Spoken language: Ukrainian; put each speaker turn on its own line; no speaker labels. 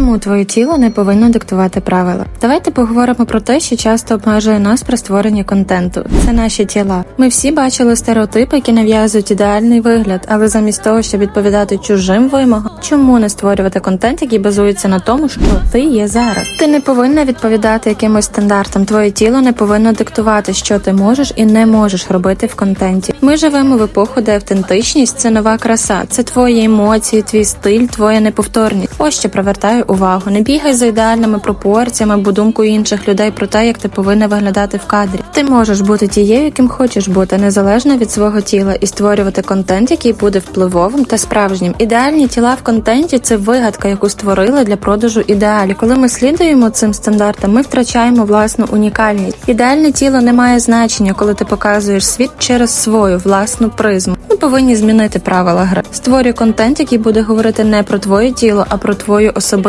Чому твоє тіло не повинно диктувати правила? Давайте поговоримо про те, що часто обмежує нас при створенні контенту. Це наші тіла. Ми всі бачили стереотипи, які нав'язують ідеальний вигляд, але замість того, щоб відповідати чужим вимогам, чому не створювати контент, який базується на тому, що ти є зараз? Ти не повинна відповідати якимось стандартам. Твоє тіло не повинно диктувати, що ти можеш і не можеш робити в контенті. Ми живемо в епоху, де автентичність це нова краса, це твої емоції, твій стиль, твоя неповторність. Ось що привертаю увагу. Не бігай за ідеальними пропорціями або думкою інших людей про те, як ти повинна виглядати в кадрі. Ти можеш бути тією, яким хочеш бути, незалежно від свого тіла, і створювати контент, який буде впливовим та справжнім. Ідеальні тіла в контенті це вигадка, яку створили для продажу ідеалі. Коли ми слідуємо цим стандартам, ми втрачаємо власну унікальність. Ідеальне тіло не має значення, коли ти показуєш світ через свою власну призму. Ми повинні змінити правила гри. Створюй контент, який буде говорити не про твоє тіло, а про твою особистість.